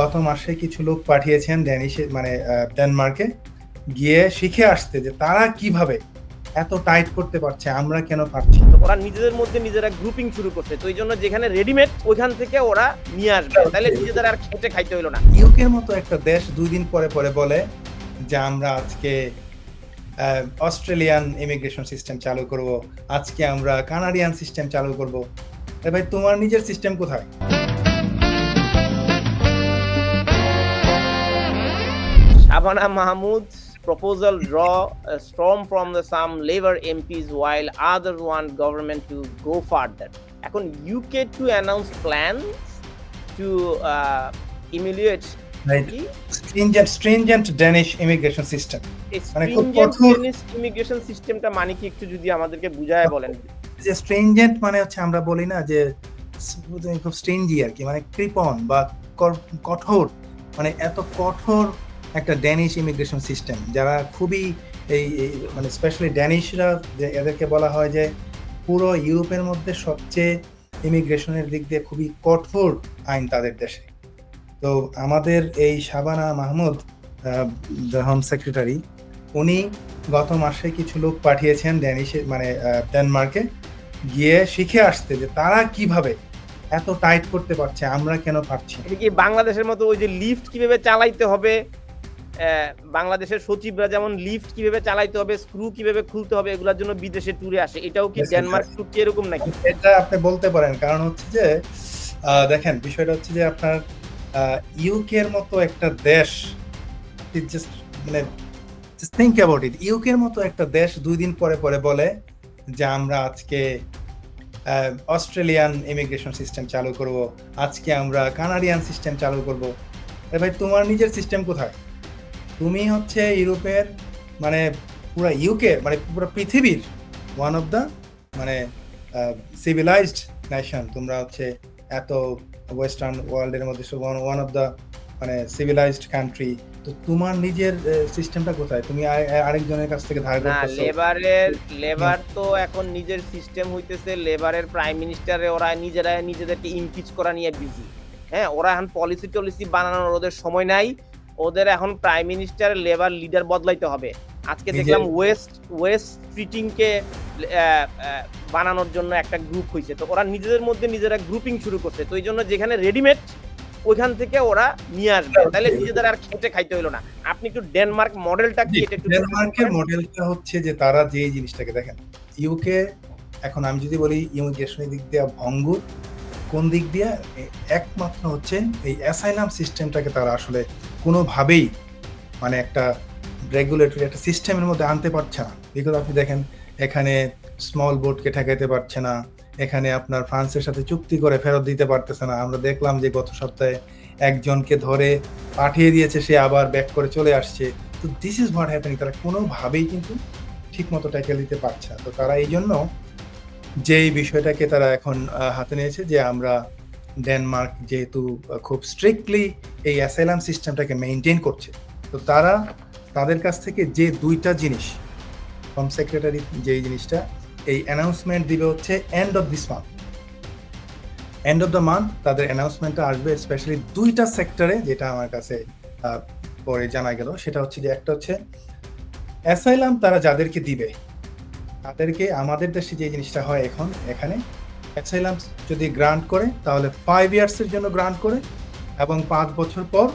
গত মাসে কিছু লোক পাঠিয়েছেন ড্যানিশে মানে ডেনমার্কে গিয়ে শিখে আসতে যে তারা কীভাবে এত টাইট করতে পারছে আমরা কেন পারছি তো ওরা নিজেদের মধ্যে নিজেরা গ্রুপিং শুরু করছে তো এই জন্য যেখানে রেডিমেড ওইখান থেকে ওরা নিয়ে আসবে। তাহলে নিজেদের আর খেটে খাইতে হইল না। ইউকের মতো একটা দেশ দুই দিন পরে পরে বলে যে আমরা আজকে অস্ট্রেলিয়ান ইমিগ্রেশন সিস্টেম চালু করব আজকে আমরা কানাডিয়ান সিস্টেম চালু করব। ভাই তোমার নিজের সিস্টেম কোথায়? Shabana Mahmood's proposal draw a storm from the some Labour MPs while others want government to go further. এখন UK to announce plans to uh, emulate Right. কি stringent stringent Danish immigration system মানে খুব কঠোর- Danish immigration সিস্টেমটা মানে কি একটু যদি আমাদেরকে বুঝায় বলেন যে stringent মানে হচ্ছে আমরা বলি না যে খুব স্ট্রেঞ্জি আর কি মানে কৃপণ বা কঠোর মানে এত কঠোর একটা ড্যানিশ ইমিগ্রেশন সিস্টেম যারা খুবই এই মানে স্পেশালি ড্যানিশরা যে এদেরকে বলা হয় যে পুরো ইউরোপের মধ্যে সবচেয়ে ইমিগ্রেশনের দিক দিয়ে খুবই কঠোর আইন তাদের দেশে। তো আমাদের এই শাবানা মাহমুদ হোম সেক্রেটারি উনি গত মাসে কিছু লোক পাঠিয়েছেন ড্যানিশে মানে ডেনমার্কে গিয়ে শিখে আসতে যে তারা কীভাবে এত টাইট করতে পারছে, আমরা কেন পারছি কি বাংলাদেশের মতো ওই যে লিফট কীভাবে চালাইতে হবে? বাংলাদেশের সচিবরা যেমন লিফট কীভাবে চালাইতে হবে স্ক্রু কীভাবে খুলতে হবে এগুলোর জন্য বিদেশে ট্যুরে আসে। এটাও কি ডেনমার্ক ট্যুর কি এরকম নাকি? এটা আপনি বলতে পারেন কারণ হচ্ছে যে দেখেন বিষয়টা হচ্ছে যে আপনার ইউকে এর মতো একটা দেশ জাস্ট মানে থিঙ্ক অ্যাবাউট ইট ইউকে এর মতো একটা দেশ দুই দিন পরে পরে বলে যে আমরা আজকে অস্ট্রেলিয়ান ইমিগ্রেশন সিস্টেম চালু করব আজকে আমরা কানাডিয়ান সিস্টেম চালু করব। ভাই তোমার নিজের সিস্টেম কোথায়? তুমি হচ্ছে ইউরোপের মানে পুরো ইউকে মানে পুরো পৃথিবীর ওয়ান অফ দ্য মানে সিভিলাইজড নেশন তোমরা হচ্ছে এত ওয়েস্টার্ন ওয়ার্ল্ডের মধ্যে ওয়ান অফ দ্য মানে সিভিলাইজড কান্ট্রি তো তোমার নিজের সিস্টেমটা কোথায়? তুমি আরে- আরেকজনের কাছ থেকে ধার না করতেছো। লেবারের লেবার তো এখন নিজের সিস্টেম হইতেছে লেবারের প্রাইম মিনিস্টারে ওরা নিজেরা নিজেদেরকে ইমপিচ করা নিয়ে বিজি হ্যাঁ ওরা এখন পলিসি টলিসি বানানোর ওদের সময় নাই। ওদের এখন প্রাইম মিনিস্টার লেবার লিডার বদলাইতে হবে। আজকে দেখলাম ওয়েস্ট ওয়েস্ট স্ট্রিটিং কে আহ, আহ, বানানোর জন্য একটা গ্রুপ হয়েছে তো ওরা নিজেদের মধ্যে নিজেরা গ্রুপিং শুরু করছে। তো এই জন্য যেখানে রেডিমেড ওইখান থেকে ওরা নিয়ে আসবে। তাহলে নিজেদের আর খেটে খাইতে হইল না। আপনি একটু ডেনমার্ক মডেলটা কি এটা একটু ডেনমার্কের মডেলটা হচ্ছে যে তারা যে জিনিসটাকে দেখেন ইউকে এখন আমি যদি বলি ইমিগ্রেশনের দিক দিয়ে ভঙ্গুর কোন দিক দিয়ে? একমাত্র হচ্ছে এই অ্যাসাইলাম সিস্টেমটাকে তারা আসলে কোনোভাবেই মানে একটা রেগুলেটরি একটা সিস্টেমের মধ্যে আনতে পারছে না। বিকজ আপনি দেখেন, এখানে স্মল বোটকে ঠেকাইতে পারছে না, এখানে আপনার ফ্রান্সের সাথে চুক্তি করে ফেরত দিতে পারতেছে না। আমরা দেখলাম যে গত সপ্তাহে একজনকে ধরে পাঠিয়ে দিয়েছে, সে আবার ব্যাক করে চলে আসছে। তো দিস ইজ হোয়াট হ্যাপেনিং তারা কোনোভাবেই কিন্তু ঠিক মতো ট্যাকেল দিতে পারছে না। তো তারা এই জন্য যেই বিষয়টাকে তারা এখন হাতে নিয়েছে যে আমরা ডেনমার্ক যেহেতু খুব স্ট্রিক্টলি এই অ্যাসাইলাম সিস্টেমটাকে মেনটেন করছে, তো তারা তাদের কাছ থেকে যে দুইটা জিনিস হোম সেক্রেটারি যেই জিনিসটা, এই অ্যানাউন্সমেন্ট দিবে হচ্ছে end of this month end of the month তাদের অ্যানাউন্সমেন্টটা আসবে স্পেশালি দুইটা সেক্টরে যেটা আমার কাছে পরে জানা গেল। সেটা হচ্ছে যে একটা হচ্ছে অ্যাসাইলাম তারা যাদেরকে দিবে তাদেরকে আমাদের দেশে যে জিনিসটা হয় এখন এখানে অ্যাসাইলাম যদি গ্রান্ট করে তাহলে ফাইভ ইয়ার্সের জন্য গ্রান্ট করে এবং পাঁচ বছর পর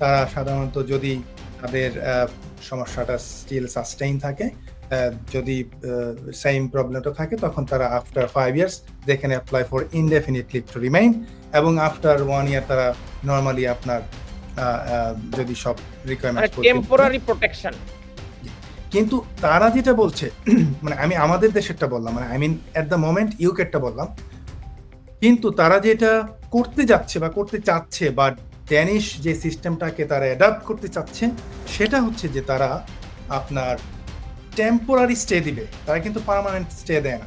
তারা সাধারণত যদি তাদের সমস্যাটা স্টিল সাস্টেইন থাকে যদি সেম প্রবলেমটা থাকে তখন তারা after five years they can apply for indefinite leave to remain এবং আফটার ওয়ান ইয়ার তারা নর্মালি আপনার যদি সব মানে রিকোয়ারমেন্ট টেম্পোরারি প্রোটেকশন কিন্তু তারা যেটা বলছে মানে আমি আমাদের দেশেরটা বললাম মানে I mean at the moment ইউকেটটা বললাম, কিন্তু তারা যেটা করতে যাচ্ছে বা করতে চাচ্ছে বা ড্যানিশ যে সিস্টেমটাকে তারা অ্যাডাপ্ট করতে চাচ্ছে, সেটা হচ্ছে যে তারা আপনার টেম্পোরারি স্টে দিবে। তারা কিন্তু পার্মানেন্ট স্টে দেয় না।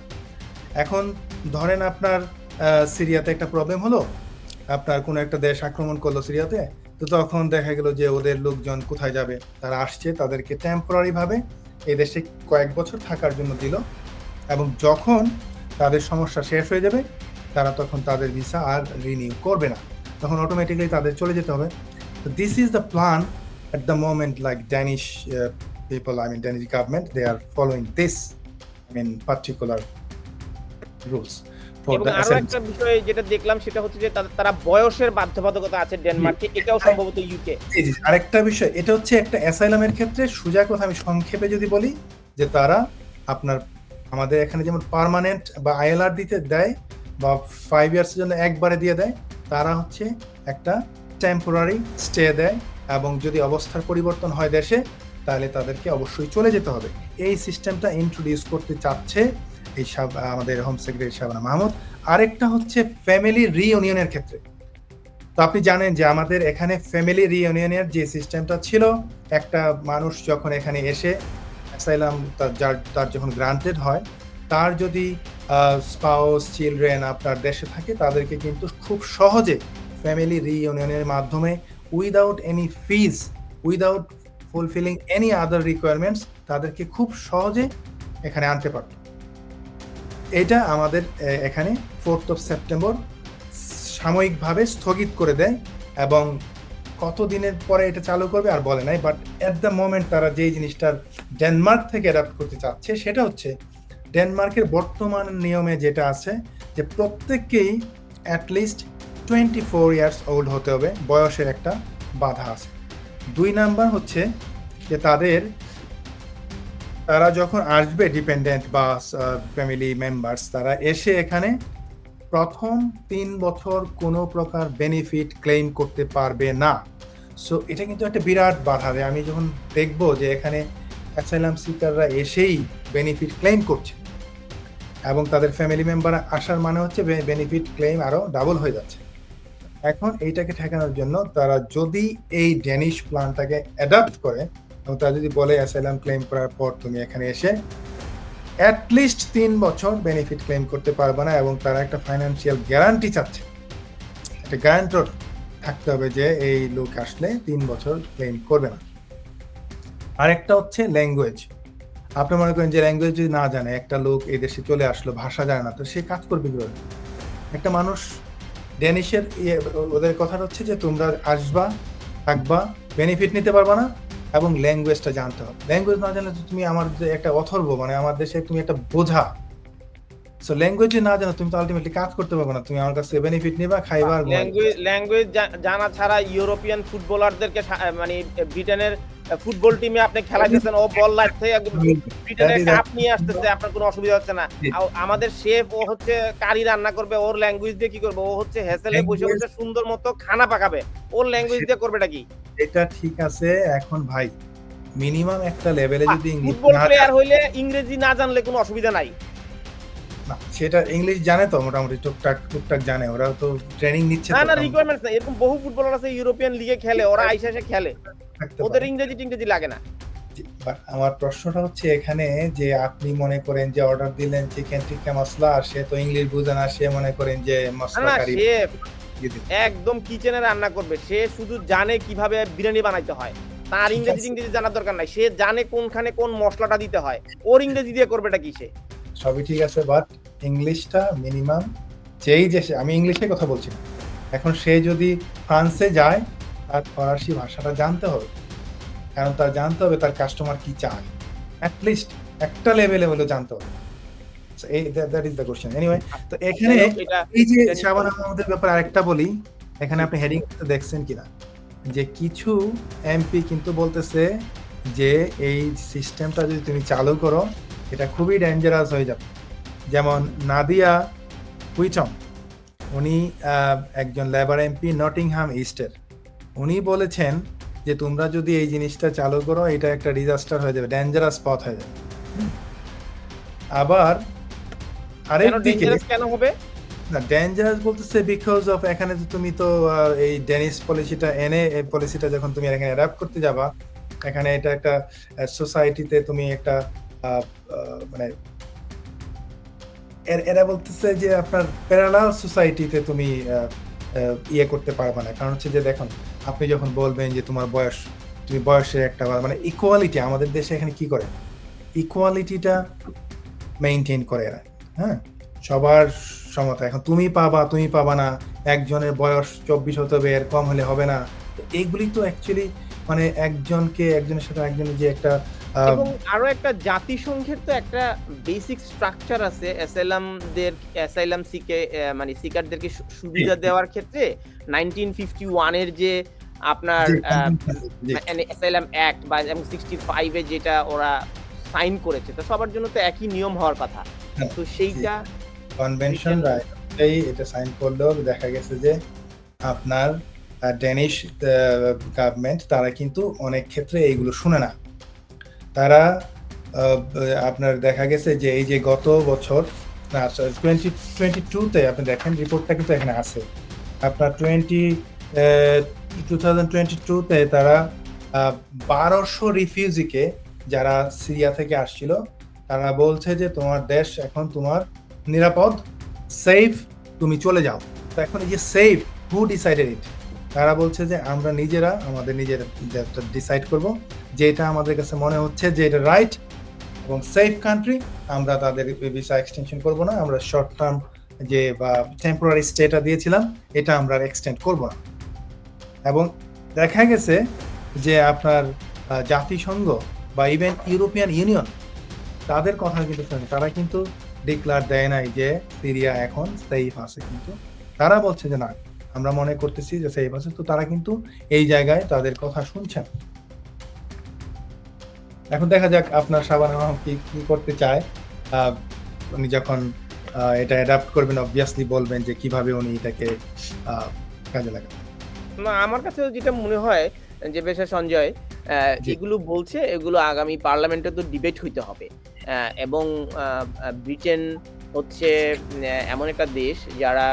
এখন ধরেন আপনার সিরিয়াতে একটা প্রবলেম হলো, আপনার কোনো একটা দেশ আক্রমণ করল সিরিয়াতে তো তখন দেখা গেল যে ওদের লোকজন কোথায় যাবে? তারা আসছে, তাদেরকে টেম্পোরারি ভাবে এই দেশে কয়েক বছর থাকার জন্য দিল এবং যখন তাদের সমস্যা শেষ হয়ে যাবে, তারা তখন তাদের ভিসা আর রিনিউ করবে না। তখন অটোমেটিক্যালি তাদের চলে যেতে হবে। তো this is the plan at the moment like Danish people I i Danish they are following this, i mean particular rules. for এবং আরও একটা বিষয় যেটা দেখলাম সেটা হচ্ছে যে তারা বয়সের বাধ্যবাধকতা আছে ডেনমার্কে এটাও সম্ভবত ইউকে জি, জি, আরেকটা বিষয় এটা হচ্ছে একটা অ্যাসাইলামের ক্ষেত্রে সোজা কথা আমি সংক্ষেপে যদি বলি যে তারা আপনার আমাদের এখানে যেমন পার্মানেন্ট বা আইএলআর দিতে দেয় বা ফাইভ ইয়ার্সের জন্য একবারে দিয়ে দেয় তারা হচ্ছে একটা টেম্পোরারি স্টে দেয় এবং যদি অবস্থার পরিবর্তন হয় দেশে তাহলে তাদেরকে অবশ্যই চলে যেতে হবে। এই সিস্টেমটা ইন্ট্রোডিউস করতে চাচ্ছে এই সাব- আমাদের হোম সেক্রেটারি শাবানা মাহমুদ। আরেকটা হচ্ছে ফ্যামিলি রিইউনিয়নের ক্ষেত্রে। তো আপনি জানেন যে আমাদের এখানে ফ্যামিলি রিইউনিয়নের যে সিস্টেমটা ছিল, একটা মানুষ যখন এখানে এসে অ্যাসাইলাম তার যার, তার যখন গ্রান্টেড হয়, তার যদি স্পাউস চিলড্রেন আপনার দেশে থাকে, তাদেরকে কিন্তু খুব সহজে ফ্যামিলি রিইউনিয়নের মাধ্যমে without any fees without fulfilling any other requirements তাদেরকে খুব সহজে এখানে আনতে পারত। এটা আমাদের এখানে ফোর্থ অফ সেপ্টেম্বর সাময়িকভাবে স্থগিত করে দেয় এবং কত দিনের পরে এটা চালু করবে আর বলে নাই বাট অ্যাট দ্য মোমেন্ট তারা যেই জিনিসটার ডেনমার্ক থেকে অ্যাডাপ্ট করতে চাচ্ছে সেটা হচ্ছে ডেনমার্কের বর্তমান নিয়মে যেটা আছে যে প্রত্যেককেই at least twenty four years old হতে হবে, বয়সের একটা বাধা আছে। দুই নাম্বার হচ্ছে যে তাদের তারা যখন আসবে ডিপেন্ডেন্ট বা ফ্যামিলি মেম্বার্স তারা এসে এখানে প্রথম তিন বছর কোনো প্রকার বেনিফিট ক্লেম করতে পারবে না। সো এটা কিন্তু একটা বিরাট বাধা দেয় আমি যখন দেখব যে এখানে অ্যাসাইলাম সিকাররা এসেই বেনিফিট ক্লেম করছে এবং তাদের ফ্যামিলি মেম্বার আসার মানে হচ্ছে বেনিফিট ক্লেম আরও ডাবল হয়ে যাচ্ছে। এখন এইটাকে ঠেকানোর জন্য তারা যদি এই ড্যানিশ প্ল্যানটাকে অ্যাডাপ্ট করে এবং তারা যদি বলে অ্যাসাইলাম ক্লেম করার পর তুমি এখানে এসে অ্যাটলিস্ট তিন বছর বেনিফিট ক্লেম করতে পারবে না এবং তারা একটা ফাইন্যান্সিয়াল গ্যারান্টি চাচ্ছে। একটা গ্যারান্টর থাকতে হবে যে এই লোক আসলে তিন বছর ক্লেম করবে না। আরেকটা হচ্ছে ল্যাঙ্গুয়েজ আপনি মনে করেন যে ল্যাঙ্গুয়েজ যদি না জানে, একটা লোক এই দেশে চলে আসলো, ভাষা জানে না, তো সে কাজ করবে কীভাবে? একটা মানুষ ড্যানিশের ইয়ে ওদের কথাটা হচ্ছে যে তোমরা আসবা, থাকবা বেনিফিট নিতে পারবা না এবং ল্যাঙ্গুয়েজটা জানতে হবে। ল্যাঙ্গুয়েজ না জানলে তো তুমি আমার একটা অথর্ব মানে আমার দেশে তুমি একটা বোঝা। সো ল্যাঙ্গুয়েজ না জানো তুমি তো আলটিমেটলি কাজ করতে পারবে না। তুমি আমার কাছে বেনিফিট নিবা খাইবার ল্যাঙ্গুয়েজ ল্যাঙ্গুয়েজ জানা ছাড়া ইউরোপিয়ান ফুটবলারদেরকে মানে ব্রিটেনের ফুটবল টিমে আপনি খেলাইতেছেন ও বল লাগছে ব্রিটেনের কাপ নিয়ে আসতেছে আপনার কোনো অসুবিধা হচ্ছে না। আমাদের শেফ ও হচ্ছে কারি রান্না করবে ওর ল্যাঙ্গুয়েজ দিয়ে কি করবে? ও হচ্ছে হেসেলে বসে বসে সুন্দর মতো খানা পাকাবে। ওর ল্যাঙ্গুয়েজ দিয়ে করবেটা কি? এটা ঠিক আছে এখন ভাই মিনিমাম একটা লেভেলে যদি ইংলিশ ফুটবল প্লেয়ার হইলে ইংরেজি না জানলে কোনো অসুবিধা নাই। না, সেটা ইংলিশ জানে তো মোটামুটি টুকটাক টুকটাক জানে। ওরা তো ট্রেনিং নিচ্ছে না না রিকোয়ারমেন্টস না এরকম বহু ফুটবলার আছে ইউরোপিয়ান লিগে খেলে ওরা আইসা এসে খেলে। ওদের ইংরেজি টিংরেজি লাগে না। আমার প্রশ্নটা হচ্ছে এখানে যে আপনি মনে করেন যে অর্ডার দিলেন চিকেন টিক্কা মশলা আর সে তো ইংলিশ বুঝে না সে মনে করেন যে মশলা কারি। একদম কিচেনে রান্না করবে। সে শুধু জানে কীভাবে বিরিয়ানি বানাইতে হয়। তার ইংরেজি ইংরেজি জানার দরকার নাই। সে জানে কোনখানে কোন মশলাটা দিতে হয়। ওর ইংরেজি দিয়ে করবেটা কি সে? সবই ঠিক আছে বাট ইংলিশটা মিনিমাম যেই যে আমি ইংলিশে কথা বলছি এখন সে যদি ফ্রান্সে যায় তার ফরাসি ভাষাটা জানতে হবে। কারণ তার জানতে হবে তার কাস্টমার কি চায়। অ্যাটলিস্ট একটা লেভেলে হলেও জানতে হবে। এই that is the question anyway তো এখানে হোক, এটা এই যে শাবানা মাহমুদের ব্যাপারে আরেকটা বলি এখানে আপনি হেডিং দেখছেন কিনা? যে কিছু এমপি কিন্তু বলতেছে যে এই সিস্টেমটা যদি তুমি চালু করো এটা খুবই ডেঞ্জারাস হয়ে যাবে। যেমন নাদিয়া হুইচম উনি একজন লেবার এমপি নটিংহাম ইস্টের। উনি বলেছেন যে তোমরা যদি এই জিনিসটা চালু করো এটা একটা ডিজাস্টার হয়ে যাবে ডেঞ্জারাস পথ হয়ে যাবে। আবার আরেক দিকে কেন হবে? না ডেঞ্জারাস বলতেছে বিকজ অফ এখানে তো তুমি তো এই ডেনিস পলিসিটা এনে এই পলিসিটা যখন তুমি এখানে অ্যাডাপ্ট করতে যাবা এখানে এটা একটা সোসাইটিতে তুমি একটা মানে এর- বলতেছে যে আপনার প্যারালাল সোসাইটিতে তুমি ইয়ে করতে পারবে না। কারণ হচ্ছে যে দেখুন, আপনি যখন বলবেন যে তোমার বয়স, তুমি বয়সের একটা মানে ইকুয়ালিটি আমাদের দেশে এখানে কি করে? ইকুয়ালিটিটা মেনটেন করে এরা হ্যাঁ? সবার সমতা। এখন তুমি পাবা তুমি পাবা না, একজনের বয়স চব্বিশ হতে হবে, এর কম হলে হবে না। তো এইগুলি তো অ্যাকচুয়ালি মানে একজনকে, একজনের সাথে একজনের যে একটা এবং আরও একটা জাতিসংঘের তো একটা বেসিক স্ট্রাকচার আছে অ্যাসাইলামদের অ্যাসাইলাম সিকে মানে সিকারদেরকে সুবিধা দেওয়ার ক্ষেত্রে নাইনটিন ফিফটি ওয়ানের যে আপনার আহ, মানে অ্যাসাইলাম অ্যাক্ট বা এবং সিক্সটি ফাইভে যেটা ওরা সাইন করেছে তো সবার জন্য তো একই নিয়ম হওয়ার কথা। হ্যাঁ, তো সেইটা কনভেনশন রাইট এটা সাইন করলেও দেখা গেছে যে আপনার ড্যানিশ গভর্নমেন্ট তারা কিন্তু অনেক ক্ষেত্রে এইগুলো শুনে না। তারা আপনার দেখা গেছে যে এই যে গত বছর, না টোয়েন্টি টোয়েন্টি টুতে আপনি দেখেন রিপোর্টটা কিন্তু এখানে আছে। আপনার টোয়েন্টি টু থাউজেন্ড টোয়েন্টি টুতে তারা বারোশো রিফিউজিকে যারা সিরিয়া থেকে আসছিল, তারা বলছে যে তোমার দেশ এখন তোমার নিরাপদ সেফ তুমি চলে যাও। তো এখন এই যে সেফ হু ডিসাইডেড ইট তারা বলছে যে আমরা নিজেরা আমাদের নিজেরা ডিসাইড করব যে এটা আমাদের কাছে মনে হচ্ছে যে এটা রাইট এবং সেফ কান্ট্রি আমরা তাদের ভিসা এক্সটেনশন করব না, আমরা শর্ট টার্ম যে, বা টেম্পোরারি স্টেটা দিয়েছিলাম, এটা আমরা এক্সটেন্ড করব না। এবং দেখা গেছে যে আপনার জাতিসংঘ বা ইভেন ইউরোপিয়ান ইউনিয়ন তাদের কথা কিন্তু শোনে, তারা কিন্তু ডিক্লার দেয় নাই যে সিরিয়া এখন সেফ আছে কিন্তু। তারা বলছে যে না আমরা মনে করতেছি যে সেফ আছে তো তারা কিন্তু এই জায়গায় তাদের কথা শুনছেন। এখন দেখা যাক আপনার সাবান আহম কি কি করতে চায়। উনি যখন এটা অ্যাডাপ্ট করবেন অবভিয়াসলি বলবেন যে কীভাবে উনি এটাকে কাজে লাগাবেন। না আমার কাছে যেটা মনে হয় যে বেশা সঞ্জয়। এগুলো বলছে এগুলো আগামী পার্লামেন্টে তো ডিবেট হইতে হবে। এবং ব্রিটেন হচ্ছে এমন একটা দেশ যারা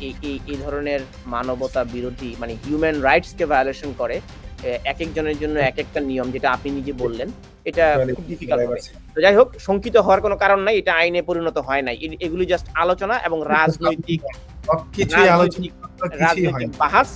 এই এই ধরনের মানবতা বিরোধী মানে হিউম্যান রাইটসকে ভায়োলেশন করে এক একজনের জন্য এক একটা নিয়ম যেটা আপনি নিজে বললেন এটা খুব ডিফিকাল্ট হবে। তো যাই হোক শঙ্কিত হওয়ার কোনো কারণ নাই এটা আইনে পরিণত হয় নাই। এগুলি জাস্ট আলোচনা এবং রাজনৈতিক সবকিছুই আলোচনা কিছুই হয়। রাজনৈতিক বাহাস।